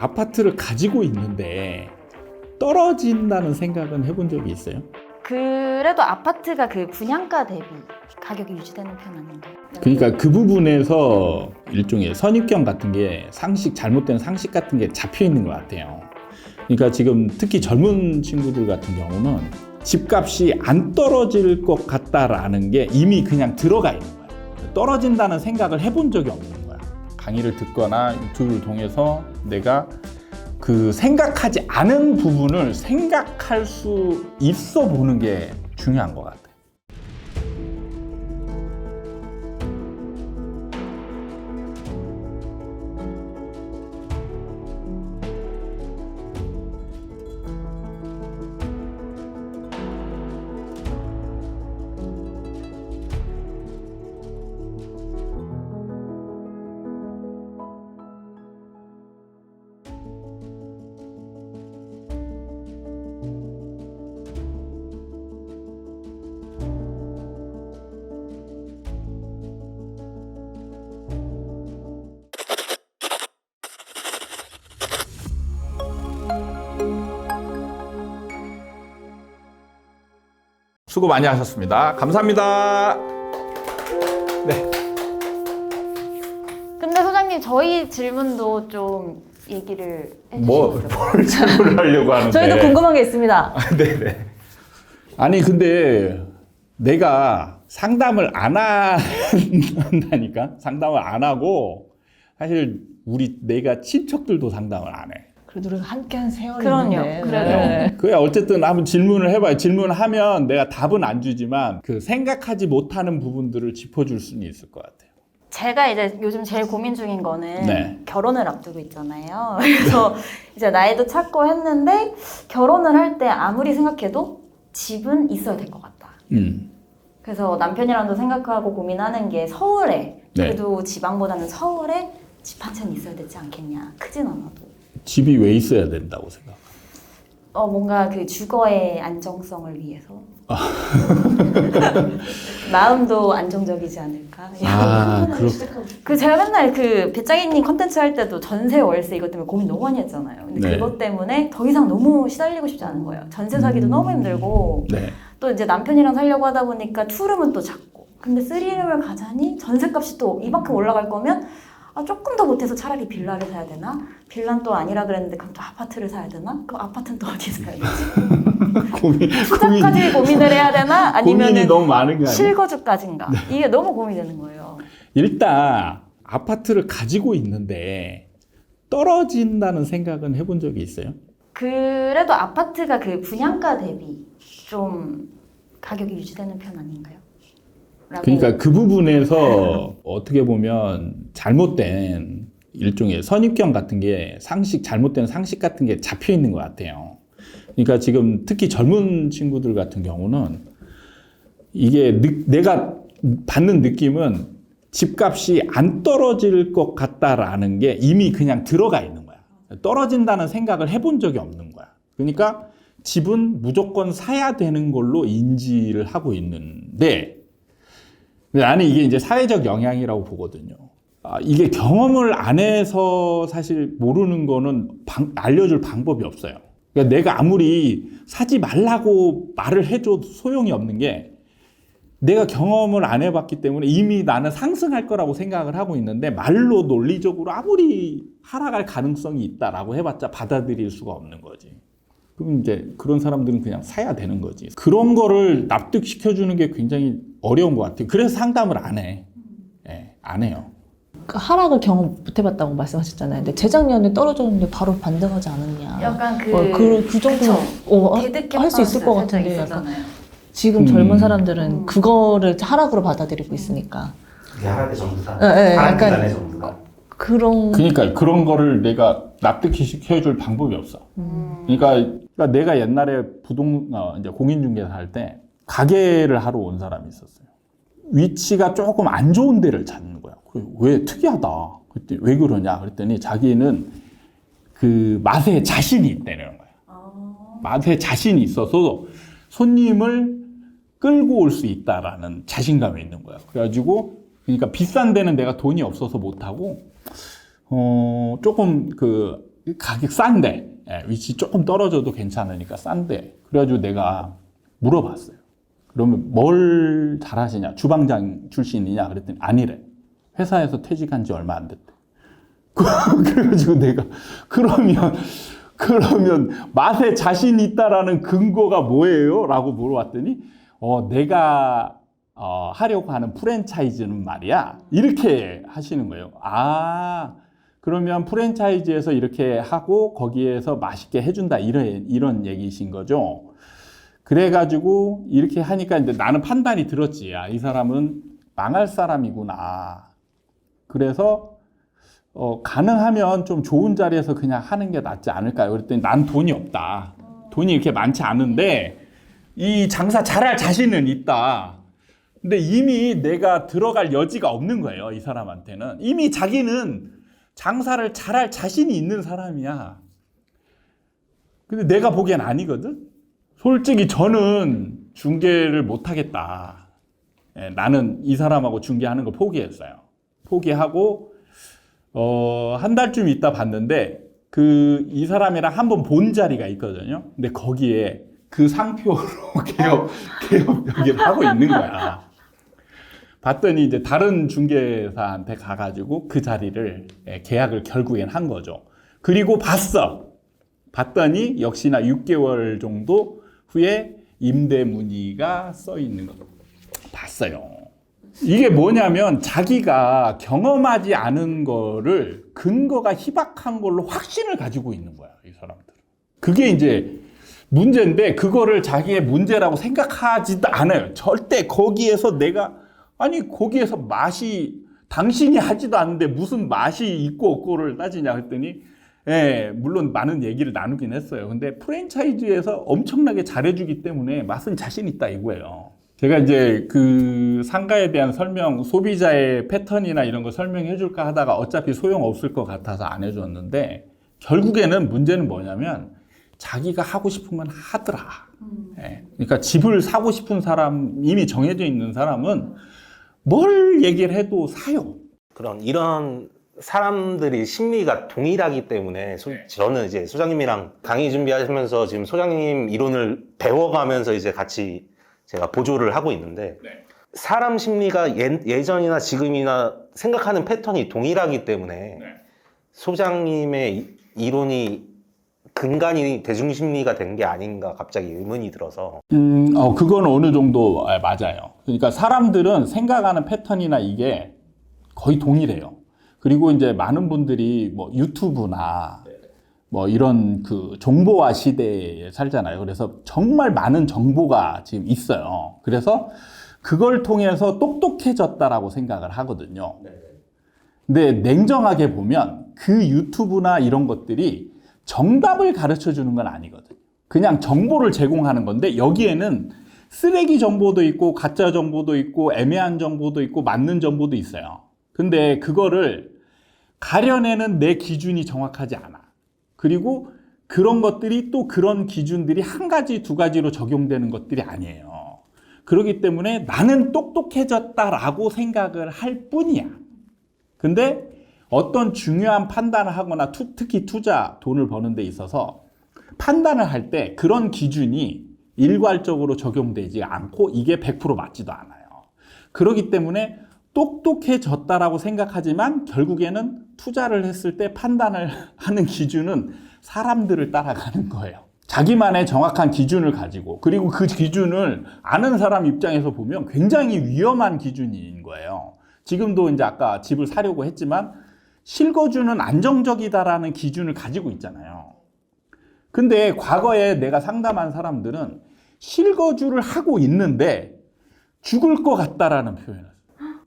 아파트를 가지고 있는데 떨어진다는 생각은 해본 적이 있어요? 그래도 아파트가 그 분양가 대비 가격이 유지되는 편 아닌가요? 그러니까 그 부분에서 일종의 선입견 같은 게 상식 잘못된 상식 같은 게 잡혀 있는 것 같아요. 그러니까 지금 특히 젊은 친구들 같은 경우는 집값이 안 떨어질 것 같다라는 게 이미 그냥 들어가 있는 거야. 떨어진다는 생각을 해본 적이 없는. 강의를 듣거나 유튜브를 통해서 내가 그 생각하지 않은 부분을 생각할 수 있어 보는 게 중요한 것 같아. 수고 많이 하셨습니다. 감사합니다. 네. 근데 소장님 저희 질문도 좀 얘기를 뭐, 해주시죠. 뭘 질문을 하려고 하는데. 저희도 궁금한 게 있습니다. 네네. 아니, 근데 내가 상담을 안 한다니까? 상담을 안 하고, 사실 우리 내가 친척들도 상담을 안 해. 그래도 우리가 함께 한 세월이 그럼요. 있는데. 그래도. 네. 그래 어쨌든 한번 질문을 해봐요. 질문하면 내가 답은 안 주지만 그 생각하지 못하는 부분들을 짚어줄 수는 있을 것 같아요. 제가 이제 요즘 제일 고민 중인 거는 네. 결혼을 앞두고 있잖아요. 그래서 이제 나이도 찾고 했는데 결혼을 할 때 아무리 생각해도 집은 있어야 될 것 같다. 음. 그래서 남편이랑도 생각하고 고민하는 게 서울에 네. 그래도 지방보다는 서울에 집 한 채는 있어야 되지 않겠냐. 크진 않아도. 집이 왜 있어야 된다고 생각? 어 뭔가 그 주거의 안정성을 위해서 마음도 안정적이지 않을까. 아, 그렇. 그 제가 맨날 그 배짱이님 컨텐츠 할 때도 전세 월세 이것 때문에 고민 너무 많이 했잖아요. 근데 네. 그것 때문에 더 이상 너무 시달리고 싶지 않은 거예요. 전세 사기도 너무 힘들고 네. 또 이제 남편이랑 살려고 하다 보니까 투룸은 또 작고 근데 쓰리룸을 가자니 전세값이 또 이만큼 올라갈 거면 아, 조금 더 못해서 차라리 빌라를 사야 되나? 빌라는 또 아니라 그랬는데 그럼 또 아파트를 사야 되나? 그럼 아파트는 또 어디 사야 되지? 고민, 고민, 투자까지 고민 을 해야 되나? 아니면 너무 많은 거 아니에요? 실거주까지인가? 이게 너무 고민되는 거예요. 일단 아파트를 가지고 있는데 떨어진다는 생각은 해본 적이 있어요? 그래도 아파트가 그 분양가 대비 좀 가격이 유지되는 편 아닌가요? 그러니까 그 부분에서 어떻게 보면 잘못된 일종의 선입견 같은 게 상식 잘못된 상식 같은 게 잡혀 있는 것 같아요. 그러니까 지금 특히 젊은 친구들 같은 경우는 이게 느- 내가 받는 느낌은 집값이 안 떨어질 것 같다라는 게 이미 그냥 들어가 있는 거야. 떨어진다는 생각을 해본 적이 없는 거야. 그러니까 집은 무조건 사야 되는 걸로 인지를 하고 있는데 나는 이게 이제 사회적 영향이라고 보거든요. 아, 이게 경험을 안 해서 사실 모르는 거는 방- 알려줄 방법이 없어요. 그러니까 내가 아무리 사지 말라고 말을 해줘도 소용이 없는 게 내가 경험을 안 해봤기 때문에 이미 나는 상승할 거라고 생각을 하고 있는데 말로 논리적으로 아무리 하락할 가능성이 있다라고 해봤자 받아들일 수가 없는 거지. 그럼 이제 그런 사람들은 그냥 사야 되는 거지. 그런 거를 납득시켜주는 게 굉장히 어려운 것 같아요. 그래서 상담을 안 해. 예, 안 해요. 그 하락을 경험 못 해봤다고 말씀하셨잖아요. 근데 재작년에 떨어졌는데 바로 반등하지 않았냐. 약간 그, 어, 그, 그 정도. 어, 대득했던 할수 있을 것 같은데 약간. 지금 음. 젊은 사람들은 음. 그거를 하락으로 받아들이고 있으니까 그게 하락의 전부다. 예, 예, 하락 약간- 전부다. 그런 그러니까 그런 거를 내가 납득시켜줄 방법이 없어. 음. 그러니까, 그러니까 내가 옛날에 부동 어, 이제 공인중개사 할 때 가게를 하러 온 사람이 있었어요. 위치가 조금 안 좋은 데를 찾는 거야. 왜 특이하다. 그랬더니 왜 그러냐. 그랬더니 자기는 그 맛에 자신이 있다는 거야. 아. 맛에 자신이 있어서 손님을 끌고 올 수 있다라는 자신감이 있는 거야. 그래가지고 그러니까 비싼 데는 내가 돈이 없어서 못 하고 어 조금 그 가격 싼데 예, 위치 조금 떨어져도 괜찮으니까 싼데 그래가지고 내가 물어봤어요. 그러면 뭘 잘하시냐? 주방장 출신이냐? 그랬더니 아니래. 회사에서 퇴직한 지 얼마 안 됐대. 그래가지고 내가 그러면 그러면 맛에 자신 있다라는 근거가 뭐예요? 라고 물어봤더니 어 내가 어, 하려고 하는 프랜차이즈는 말이야 이렇게 하시는 거예요. 아 그러면 프랜차이즈에서 이렇게 하고 거기에서 맛있게 해준다 이런 이런 얘기신 거죠. 그래가지고 이렇게 하니까 이제 나는 판단이 들었지. 아, 이 사람은 망할 사람이구나. 그래서 어, 가능하면 좀 좋은 자리에서 그냥 하는 게 낫지 않을까요? 그랬더니 난 돈이 없다. 돈이 이렇게 많지 않은데 이 장사 잘할 자신은 있다. 근데 이미 내가 들어갈 여지가 없는 거예요. 이 사람한테는. 이미 자기는 장사를 잘할 자신이 있는 사람이야. 근데 내가 보기엔 아니거든? 솔직히 저는 중개를 못하겠다. 예, 나는 이 사람하고 중개하는 걸 포기했어요. 포기하고, 어, 한 달쯤 있다 봤는데, 그, 이 사람이랑 한 번 본 자리가 있거든요. 근데 거기에 그 상표로 개업, 개업 여기를 하고 있는 거야. 봤더니 이제 다른 중개사한테 가가지고 그 자리를 예, 계약을 결국엔 한 거죠. 그리고 봤어. 봤더니 역시나 6개월 정도 후에 임대 문의가 써 있는 거 봤어요. 이게 뭐냐면 자기가 경험하지 않은 거를 근거가 희박한 걸로 확신을 가지고 있는 거야, 이 사람들은. 그게 이제 문제인데 그거를 자기의 문제라고 생각하지도 않아요. 절대 거기에서 내가 아니 거기에서 맛이 당신이 하지도 않는데 무슨 맛이 있고 없고를 따지냐 했더니 예, 물론 많은 얘기를 나누긴 했어요. 근데 프랜차이즈에서 엄청나게 잘해주기 때문에 맛은 자신 있다 이거예요. 제가 이제 그 상가에 대한 설명, 소비자의 패턴이나 이런 거 설명해 줄까 하다가 어차피 소용 없을 것 같아서 안 해줬는데 결국에는 문제는 뭐냐면 자기가 하고 싶은 건 하더라. 예, 그러니까 집을 사고 싶은 사람, 이미 정해져 있는 사람은 뭘 얘기를 해도 사요. 그런 이런 사람들이 심리가 동일하기 때문에 소- 저는 이제 소장님이랑 강의 준비하시면서 지금 소장님 이론을 배워가면서 이제 같이 제가 보조를 하고 있는데 네. 사람 심리가 예, 전이나 지금이나 생각하는 패턴이 동일하기 때문에 네. 소장님의 이- 이론이 근간이 대중심리가 된 게 아닌가 갑자기 의문이 들어서 음, 어, 그건 어느 정도 아, 맞아요. 그러니까 사람들은 생각하는 패턴이나 이게 거의 동일해요. 그리고 이제 많은 분들이 뭐 유튜브나 뭐 이런 그 정보화 시대에 살잖아요. 그래서 정말 많은 정보가 지금 있어요. 그래서 그걸 통해서 똑똑해졌다라고 생각을 하거든요. 근데 냉정하게 보면 그 유튜브나 이런 것들이 정답을 가르쳐 주는 건 아니거든요. 그냥 정보를 제공하는 건데 여기에는 쓰레기 정보도 있고 가짜 정보도 있고 애매한 정보도 있고 맞는 정보도 있어요. 근데 그거를 가려내는 내 기준이 정확하지 않아. 그리고 그런 것들이 또 그런 기준들이 한 가지, 두 가지로 적용되는 것들이 아니에요. 그렇기 때문에 나는 똑똑해졌다라고 생각을 할 뿐이야. 근데 어떤 중요한 판단을 하거나 투- 특히 투자, 돈을 버는 데 있어서 판단을 할 때 그런 기준이 일괄적으로 적용되지 않고 이게 100% 맞지도 않아요. 그렇기 때문에 똑똑해졌다라고 생각하지만 결국에는 투자를 했을 때 판단을 하는 기준은 사람들을 따라가는 거예요. 자기만의 정확한 기준을 가지고 그리고 그 기준을 아는 사람 입장에서 보면 굉장히 위험한 기준인 거예요. 지금도 이제 아까 집을 사려고 했지만 실거주는 안정적이다라는 기준을 가지고 있잖아요. 근데 과거에 내가 상담한 사람들은 실거주를 하고 있는데 죽을 것 같다라는 표현을.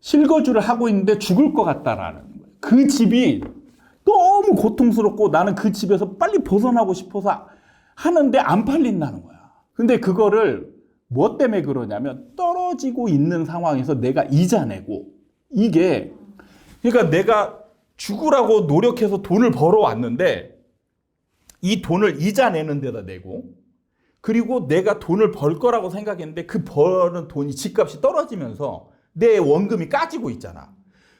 실거주를 하고 있는데 죽을 것 같다라는 거예요. 그 집이 너무 고통스럽고 나는 그 집에서 빨리 벗어나고 싶어서 하는데 안 팔린다는 거야. 근데 그거를 뭐 때문에 그러냐면 떨어지고 있는 상황에서 내가 이자 내고 이게 그러니까 내가 죽으라고 노력해서 돈을 벌어왔는데 이 돈을 이자 내는 데다 내고 그리고 내가 돈을 벌 거라고 생각했는데 그 버는 돈이 집값이 떨어지면서 내 원금이 까지고 있잖아.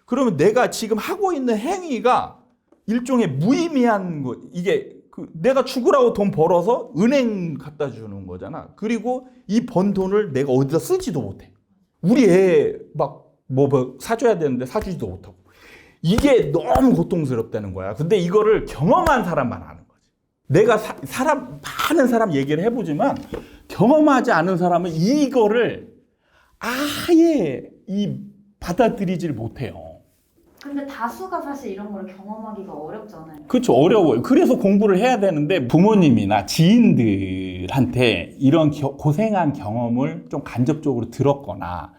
그러면 내가 지금 하고 있는 행위가 일종의 무의미한 거 이게 그 내가 죽으라고 돈 벌어서 은행 갖다 주는 거잖아. 그리고 이 번 돈을 내가 어디다 쓰지도 못해. 우리 애 막뭐뭐 사줘야 되는데 사주지도 못하고 이게 너무 고통스럽다는 거야. 근데 이거를 경험한 사람만 아는 거지. 내가 사, 사람 많은 사람 얘기를 해보지만 경험하지 않은 사람은 이거를 아예 이 받아들이질 못해요. 근데 다수가 사실 이런 걸 경험하기가 어렵잖아요. 그렇죠. 어려워요. 그래서 공부를 해야 되는데 부모님이나 지인들한테 이런 겨- 고생한 경험을 좀 간접적으로 들었거나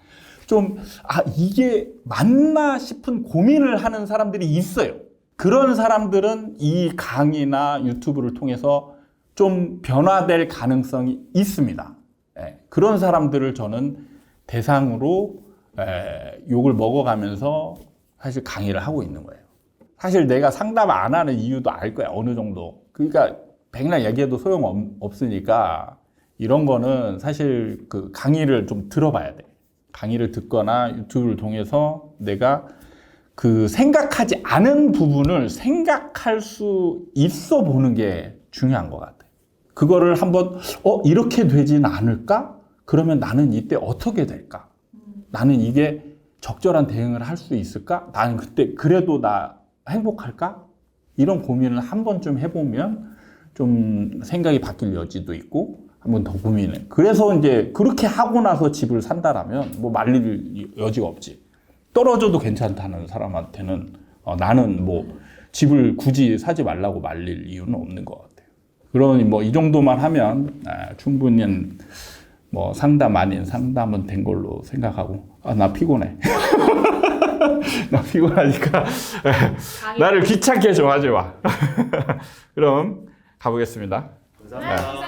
좀, 아, 이게 맞나 싶은 고민을 하는 사람들이 있어요. 그런 사람들은 이 강의나 유튜브를 통해서 좀 변화될 가능성이 있습니다. 예, 그런 사람들을 저는 대상으로 에, 욕을 먹어가면서 사실 강의를 하고 있는 거예요. 사실 내가 상담 안 하는 이유도 알 거야, 어느 정도. 그러니까 백날 얘기해도 소용 없으니까 이런 거는 사실 그 강의를 좀 들어봐야 돼. 강의를 듣거나 유튜브를 통해서 내가 그 생각하지 않은 부분을 생각할 수 있어 보는 게 중요한 것 같아. 그거를 한번, 어, 이렇게 되진 않을까? 그러면 나는 이때 어떻게 될까? 나는 이게 적절한 대응을 할 수 있을까? 나는 그때 그래도 나 행복할까? 이런 고민을 한 번쯤 해보면 좀 생각이 바뀔 여지도 있고 한번 더 고민해. 그래서 이제 그렇게 하고 나서 집을 산다라면 뭐 말릴 여지가 없지. 떨어져도 괜찮다는 사람한테는 어, 나는 뭐 집을 굳이 사지 말라고 말릴 이유는 없는 것 같아요. 그러니 뭐 이 정도만 하면 아, 충분히 뭐 상담 아닌 상담은 된 걸로 생각하고 아 나 피곤해. 나 피곤하니까 나를 귀찮게 좀 하지 마. 그럼 가보겠습니다. 감사합니다.